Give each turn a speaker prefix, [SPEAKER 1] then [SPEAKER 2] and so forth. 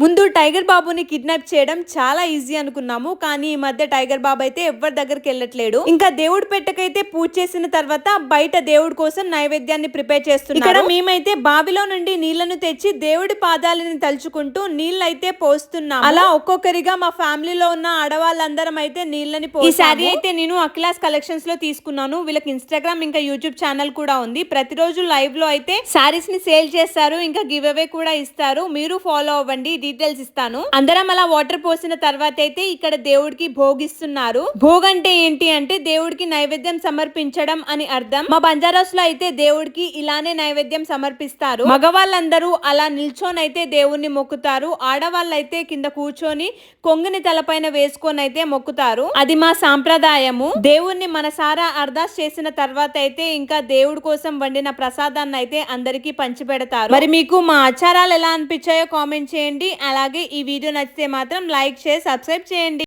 [SPEAKER 1] ముందు టైగర్ బాబుని కిడ్నాప్ చేయడం చాలా ఈజీ అనుకున్నాము కానీ ఈ మధ్య టైగర్ బాబు అయితే ఎవరి దగ్గరికి వెళ్ళట్లేడు. ఇంకా దేవుడి పెట్టకైతే పూజ చేసిన తర్వాత బయట దేవుడి కోసం నైవేద్యాన్ని ప్రిపేర్ చేస్తున్నారు. ఇక్కడ మేమైతే బావిలో నుండి నీళ్ళను తెచ్చి దేవుడి పాదాలని తలుచుకుంటూ నీళ్ళు అయితే పోస్తున్నాం అలా ఒక్కొక్కరిగా మా ఫ్యామిలీలో ఉన్న ఆడవాళ్ళందరం అయితే నీళ్ళని ఈ శారీ అయితే నేను అఖిలాస్ కలెక్షన్స్లో తీసుకున్నాను. వీళ్ళకి ఇన్స్టాగ్రామ్ ఇంకా యూట్యూబ్ ఛానల్ కూడా ఉంది. ప్రతిరోజు లైవ్లో అయితే శారీస్ని సేల్ చేస్తారు ఇంకా గివ్ అవే కూడా ఇస్తారు. మీరు ఫాలో అవ్వండి. డీటెయిల్స్ ఇస్తాను. అందరం అలా వాటర్ పోసిన తర్వాత అయితే ఇక్కడ దేవుడికి భోగిస్తున్నారు. భోగ్ అంటే ఏంటి అంటే దేవుడికి నైవేద్యం సమర్పించడం అని అర్థం. మా బంజారాస్లో అయితే దేవుడికి ఇలానే నైవేద్యం సమర్పిస్తారు. మగవాళ్ళందరూ అలా నిల్చొని అయితే దేవుణ్ణి మొక్కుతారు. ఆడవాళ్ళైతే కింద కూర్చొని కొంగుని తలపైన వేసుకొని అయితే మొక్కుతారు. అది మా సాంప్రదాయము. దేవుణ్ణి మనసారా అర్దాస్ చేసిన తర్వాత అయితే ఇంకా దేవుడి కోసం వండిన ప్రసాదాన్ని అయితే అందరికీ పంచిపెడతారు. మరి మీకు మా ఆచారాలు ఎలా అనిపించాయో కామెంట్ చేయండి. అలాగే ఈ వీడియో నచ్చితే మాత్రం లైక్ షేర్ సబ్స్క్రైబ్ చేయండి.